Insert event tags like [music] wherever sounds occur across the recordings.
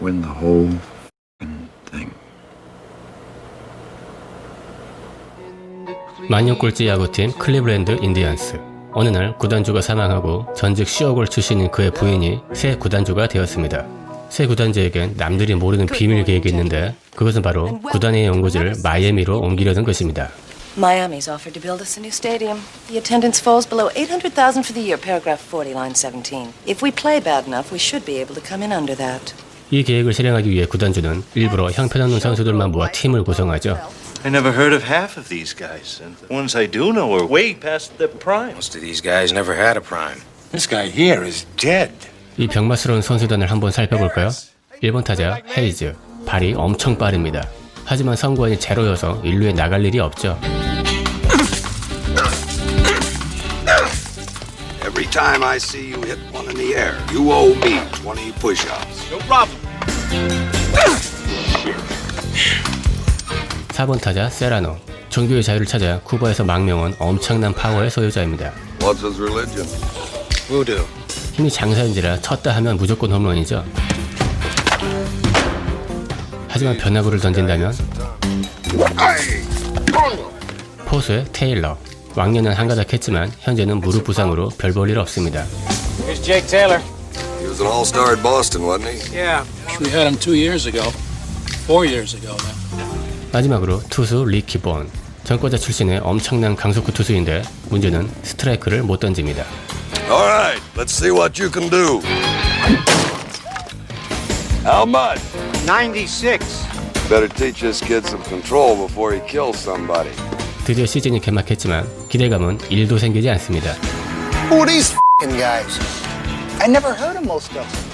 win the whole thing. 만년 꼴찌 야구팀 클리브랜드 인디언스. 어느 날 구단주가 사망하고 전직 시어골 출신인 그의 부인이 새 구단주가 되었습니다. 새 구단주에겐 남들이 모르는 비밀 계획이 있는데 그것은 바로 구단의 연구지를 마이애미로 옮기려는 것입니다. Miami's offered to build us a new stadium. The attendance falls below 800,000 for the year, paragraph 40, line 17. If we play bad enough, we should be able to come in under that. 이 계획을 실행하기 위해 구단주는 일부러 형편없는 선수들만 모아 팀을 구성하죠. I never heard of half of these guys, and the ones I do know are way past their prime. Most of these guys never had a prime. This guy here is dead. 이 병맛스러운 선수단을 한번 살펴볼까요? 1번 타자 헤이즈. 발이 엄청 빠릅니다. 하지만 선구안이 제로여서 일루에 나갈 일이 없죠. Every time I see you hit one in the air, you owe me 20 push-ups. 4번 타자 세라노. 종교의 자유를 찾아 쿠바에서 망명한 엄청난 파워의 소유자입니다. What's his religion? Voodoo. 힘이 장사인지라 쳤다 하면 무조건 홈런이죠. 하지만 변화구를 던진다면 포수의 테일러. 왕년은 한가닥 했지만 현재는 무릎 부상으로 별 볼 일 없습니다. Here's Jake Taylor. He was an all-star at Boston, wasn't he? Yeah. We had him two years ago, four years ago now. 마지막으로 투수 리키 본. 전과자 출신의 엄청난 강속구 투수인데 문제는 스트라이크를 못 던집니다. All right, let's see what you can do. How much? 96. Better teach this kid some control before he kills somebody. 드디어 시즌이 개막했지만 기대감은 1도 생기지 않습니다. Who are these fing guys? I never heard of most of them.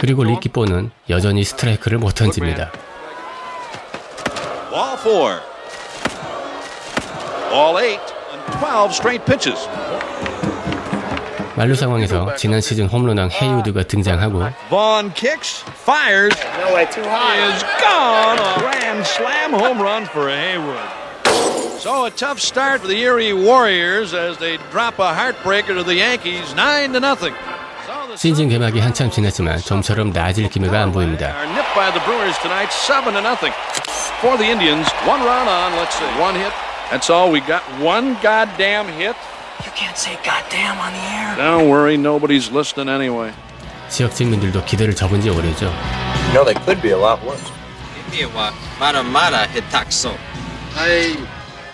그리고 리키 본은 여전히 스트라이크를 못 던집니다. Ball four. Ball eight on 12 straight pitches. 만루 상황에서 지난 시즌 홈런왕 헤이우드가 등장하고. So a tough start for the Erie Warriors as they drop a heartbreaker to the Yankees, to nothing. 시즌 개막이 한참 지났지만 좀처럼 나아질 기미가 안 보입니다. are nipped by the Brewers tonight, seven to nothing. For the Indians, one run on. Let's see, one hit. That's all. We got one goddamn hit. You can't say goddamn on the air. Don't worry, nobody's listening anyway. 지역 주민들도 기대를 접은 지 오래죠. You know, they could be a lot worse. Iwa, mara mara hitakso.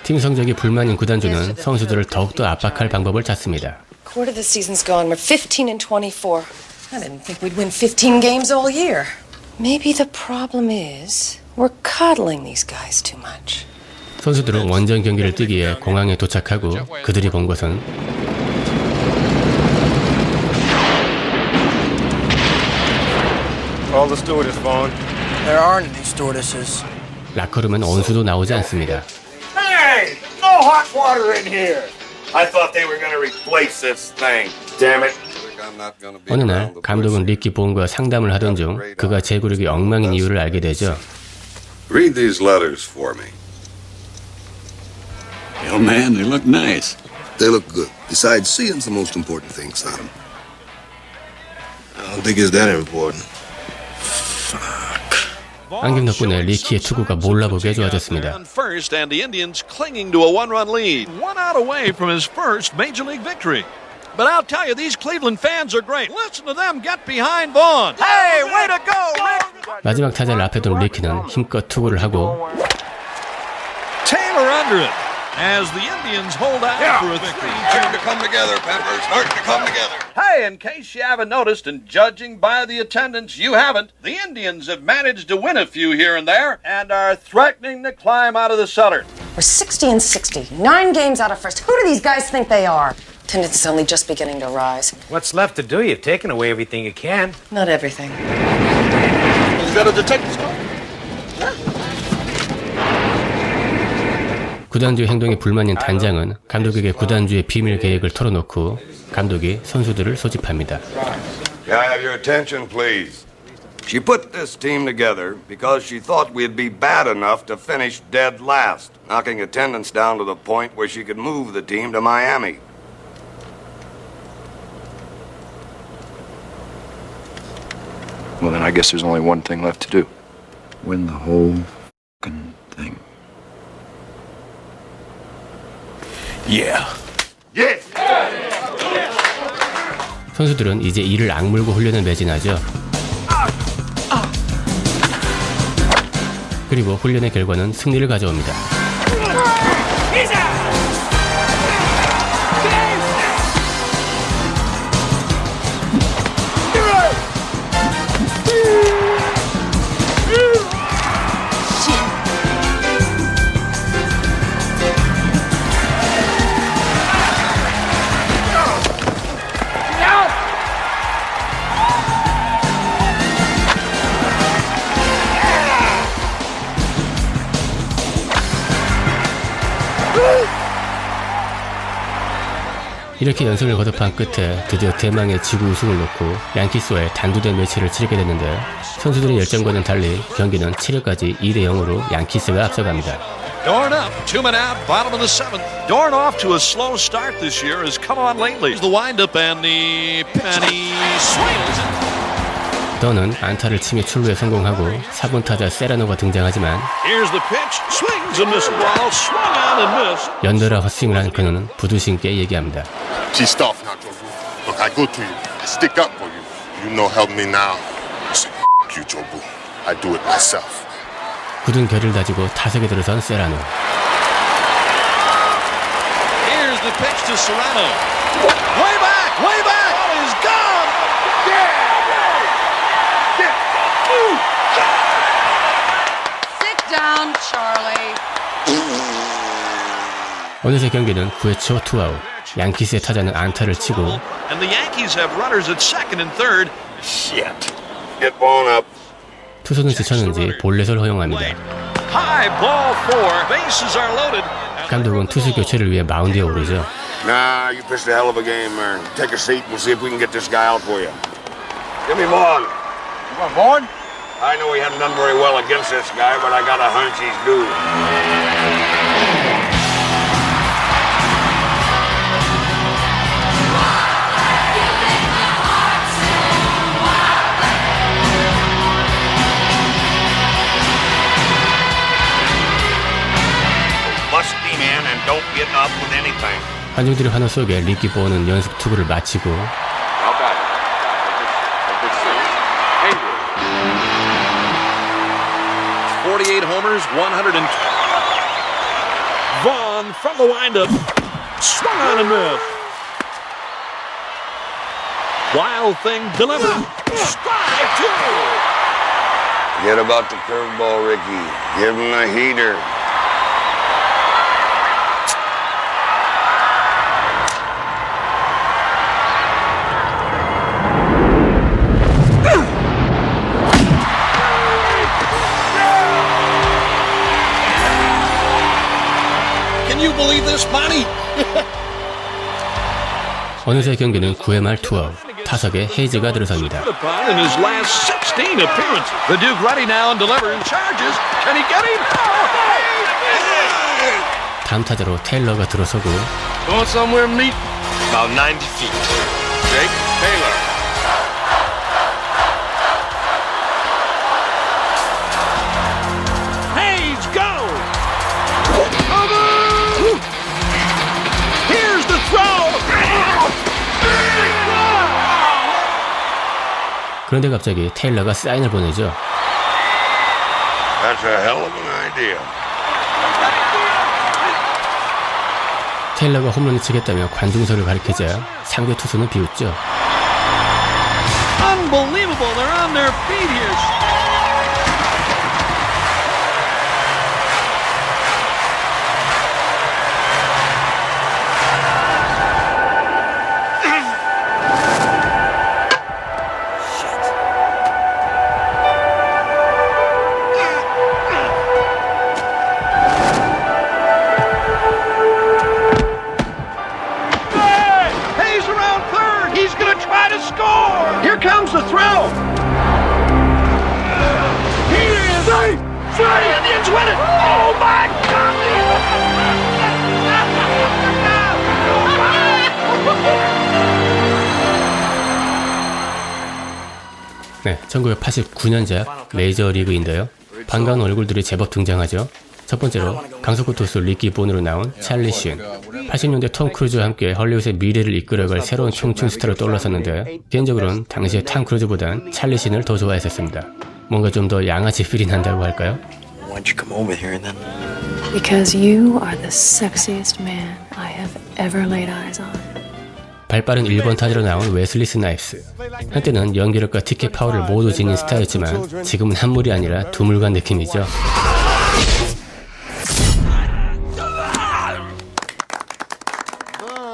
팀 성적이 불만인 구단주는 선수들을 더욱더 압박할 방법을 찾습니다. Quarter of the season's gone. We're 15 and 24. I didn't think we'd win 15 games all year. Maybe the problem is we're coddling these guys too much. 선수들은 원정 경기를 뛰기에 공항에 도착하고 그들이 본 것은. 라커룸은 온수도 나오지 않습니다. Hey, no hot water in here. I thought they were going to replace this thing. Damn it. 어느 날 감독은 리키 본과 상담을 하던 중 그가 제구력이 엉망인 이유를 알게 되죠. Read these letters for me. Yo, man, they look nice. They look good. Besides, seeing's the most important thing, Sodom. I don't think it's that important. 안경 덕분에 리키의 투구가 몰라보게 좋아졌습니다. On first, and the Indians clinging to a one-run lead, one out away from his first major league victory. But I'll tell you, these Cleveland fans are great. Listen to them get behind Vaughn. Hey, way to go, Rick! 마지막 타자를 앞에 둔 리키는 힘껏 투구를 하고 Taylor under it as the Indians hold out for a victory. Starting to come together, Pepper. Starting to come together. Hey, in case you haven't noticed, and judging by the attendance, you haven't, the Indians have managed to win a few here and there and are threatening to climb out of the cellar. We're 60 and 60. Nine games out of first. Who do these guys think they are? Attendance is only just beginning to rise. What's left to do? You've taken away everything you can. Not everything. 구단주 행동에 불만인 단장은 감독에게 구단주의 비밀 계획을 털어놓고 감독이 선수들을 소집합니다. Can I have your attention, please? She put this team together because she thought we'd be bad enough to finish dead last, knocking attendance down to the point where she could move the team to Miami. Well, then I guess there's only one thing left to do. Win the whole fing thing. Yeah. Yes! 선수들은 이제 이를 악물고 훈련을 매진하죠. 그리고 훈련의 결과는 승리를 가져옵니다. 이렇게 연승을 거듭한 끝에 드디어 대망의 지구 우승을 놓고 양키스와의 단두대 매치를 치르게 됐는데 선수들의 열정과는 달리 경기는 7회까지 2대 0으로 양키스가 앞서갑니다. Dorn up, two men out, bottom of the seventh. Dorn off to a slow start this year has come on lately. The windup and the he swings. 더는 안타를 치며 출루에 성공하고 4번 타자 세라노가 등장하지만 Here's the pitch, swings and misses. Ball swung on and missed. 연달아 헛스윙을 한 그는 부두신께 얘기합니다. She stop now, Jobu. Look, I go to you. I stick up for you. You know help me now. So, you, Jobu. I do it myself. 굳은 결을 다지고 타석에 들어선 세라노. Here's the pitch to Serrano. Way back, way back. down, Charlie. 어느새 경기는 9회 초 투아웃. 양키스의 타자는 안타를 치고 And the Yankees have runners at second and third. Shit. Get blown up. 투수는 지쳤는지 볼넷을 허용합니다. High ball four. Bases are loaded. 감독은 투수 교체를 위해 마운드에 오르죠. Nah, you pitched a hell of a game, man. Take a seat. We'll see if we can get this guy out for you. Give me Vaughn. You want Vaughn? I know he hadn't done very well against this guy, but I got a hunch he's due. Must be, man, and don't get up with anything. 관중들의 환호 속에 리키 보는 연습 투구를 마치고 48 100 and Vaughn from the windup. Swung on and missed. Wild thing delivered. Strike two. Forget about the curveball, Ricky. Give him a heater. You believe this, Bonnie? 어느새 경기는 9회 말 투아웃. 타석에 헤이즈가 들어섭니다. Upon in his last 16 appearances. The Duke ready now and delivering charges. Can he get him? 다음 타자로 테일러가 들어서고 Going somewhere neat. About 90 feet. Jake Taylor. 그런데 갑자기 테일러가 사인을 보내죠. That's a hell of an idea. 테일러가 홈런을 치겠다며 관중석을 가리키자 상대 투수는 비웃죠. Here's the throw! Here it is! Safe! Safe! The Indians win it! Oh my God! 네, 1989년작 메이저리그인데요. 반가운 얼굴들이 제법 등장하죠. 첫 번째로 강속구 투수 리키 본으로 나온 찰리 신. 80년대 톰 크루즈와 함께 헐리우드의 미래를 이끌어갈 새로운 청춘 스타로 떠올랐었는데 개인적으로는 당시의 톰 크루즈보단 찰리 신을 더 좋아했었습니다. 뭔가 좀 더 양아치 필이 난다고 할까요? Why'd you come over here then? Because you are the sexiest man I have ever laid eyes on. 발빠른 1번 타자로 나온 웨슬리 스나이프스. 한때는 연기력과 티켓 파워를 모두 지닌 스타였지만 지금은 한 물이 아니라 두물간 느낌이죠.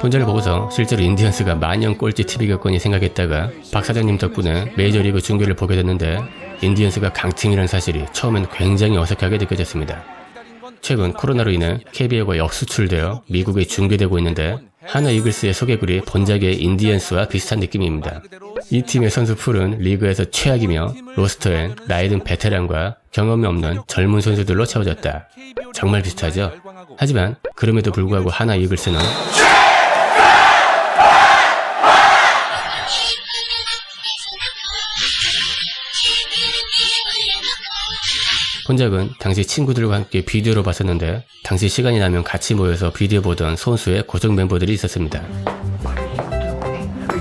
본전을 보고서 실제로 인디언스가 만년 꼴찌 TV겠거니 생각했다가 박 사장님 덕분에 메이저리그 중계를 보게 됐는데 인디언스가 강팀이라는 사실이 처음엔 굉장히 어색하게 느껴졌습니다. 최근 코로나로 인해 KBO가 역수출되어 미국에 중계되고 있는데 하나 이글스의 소개글이 본작의 인디언스와 비슷한 느낌입니다. 이 팀의 선수 풀은 리그에서 최악이며 로스터엔 나이든 베테랑과 경험이 없는 젊은 선수들로 채워졌다. 정말 비슷하죠? 하지만 그럼에도 불구하고 하나 이글스는 본작은 당시 친구들과 함께 비디오로 봤었는데 당시 시간이 나면 같이 모여서 비디오 보던 손수의 고정 멤버들이 있었습니다.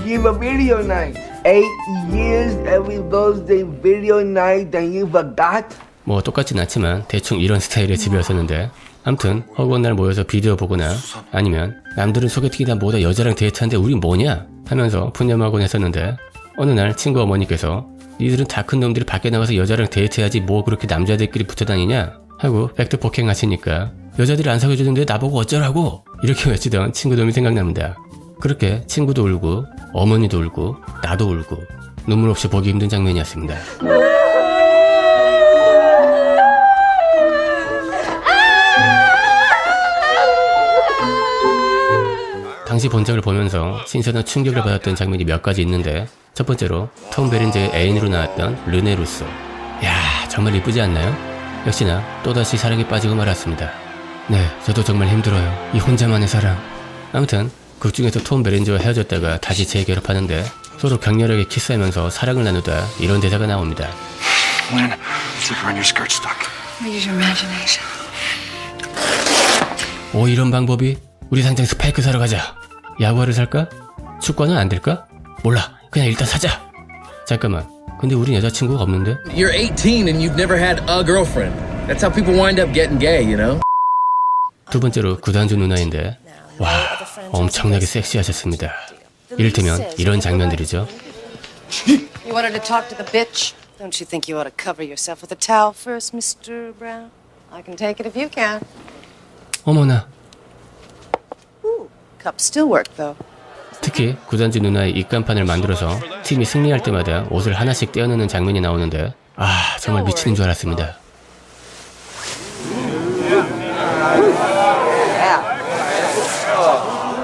Give a video night. Eight years every Thursday video night and you forgot? 뭐 똑같진 않지만 대충 이런 스타일의 집이었었는데 암튼 허구한 날 모여서 비디오 보거나 아니면 남들은 소개팅이다 뭐다 여자랑 데이트하는데 우린 뭐냐 하면서 푸념하곤 했었는데 어느 날 친구 어머니께서 니들은 다 큰 놈들이 밖에 나가서 여자랑 데이트해야지 뭐 그렇게 남자들끼리 붙어 다니냐? 하고 팩트 폭행 하시니까. 여자들이 안 사귀어주는데 나보고 어쩌라고? 이렇게 [laughs] 외치던 친구 놈이 생각납니다. 그렇게 친구도 울고 어머니도 울고 나도 울고 눈물 없이 보기 힘든 장면이었습니다. 당시 본작을 보면서 신선한 충격을 받았던 장면이 몇 가지 있는데 첫 번째로 톰 베린저의 애인으로 나왔던 르네 루소 야 정말 이쁘지 않나요? 역시나 또다시 사랑에 빠지고 말았습니다 네 저도 정말 힘들어요 이 혼자만의 사랑 아무튼 극 중에서 톰 베린저와 헤어졌다가 다시 재결합하는데 서로 격렬하게 키스하면서 사랑을 나누다 이런 대사가 나옵니다 Lynn, zipper on your skirt stuck. Use your imagination. 오 이런 방법이 우리 당장 스파이크 사러 가자 야구화를 살까? 축구는 안 될까? 몰라 그냥 일단 사자 잠깐만 근데 우린 여자친구가 없는데? You're 18 and you've never had a girlfriend. That's how people wind up getting gay, you know? 두 번째로 구단주 누나인데 와 엄청나게 섹시하셨습니다 이를테면 이런 장면들이죠 You wanted to talk to the bitch? Don't you think you ought to cover yourself with a towel first, Mr. Brown? I can take it if you can. 어머나 Cups still work, though. 특히 구단주 누나의 입간판을 만들어서 팀이 승리할 때마다 옷을 하나씩 떼어내는 장면이 나오는데 아 정말 미치는 줄 알았습니다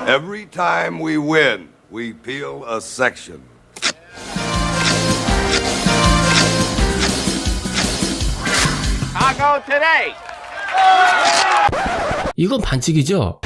Every time we win, we peel a section. Taco today. 이건 반칙이죠?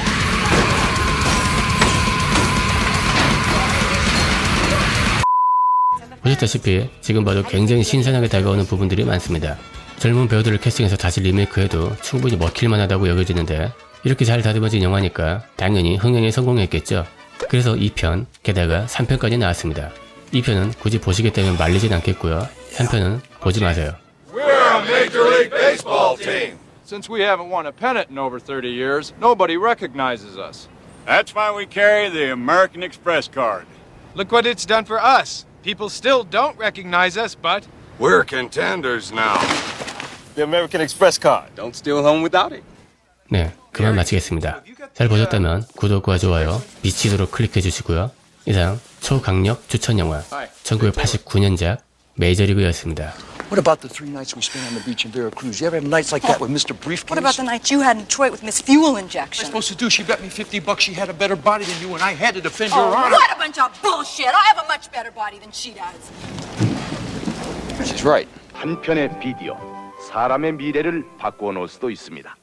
보셨다시피 지금 봐도 굉장히 신선하게 다가오는 부분들이 많습니다. 젊은 배우들을 캐스팅해서 다시 리메이크해도 충분히 먹힐만 하다고 여겨지는데 이렇게 잘 다듬어진 영화니까 당연히 흥행에 성공했겠죠. 그래서 2편, 게다가 3편까지 나왔습니다. 2편은 굳이 보시겠다면 말리진 않겠고요. 3편은 보지 마세요. We're a Major League Baseball team. Since we haven't won a pennant in over 30 years, nobody recognizes us. That's why we carry the American Express card. Look what it's done for us. People still don't recognize us, but We're contenders now. The American Express card. Don't steal home without it. 네, 그만 마치겠습니다. 잘 보셨다면 구독과 좋아요 미치도록 클릭해 주시고요. 이상 초강력 추천 영화 1989년작 메이저리그였습니다. What about the three nights we spent on the beach in Veracruz? You ever have nights like that with Mr. Briefcase? What about the night you had in Detroit with Miss Fuel what am I Injection? supposed to do? She bet me 50 bucks she had a better body than you, and I had to defend Oh, your honor. what a bunch of bullshit! I have a much better body than she does. She's right. 한 편의 비디오, 사람의 미래를 바꾸어 놓을 수도 있습니다.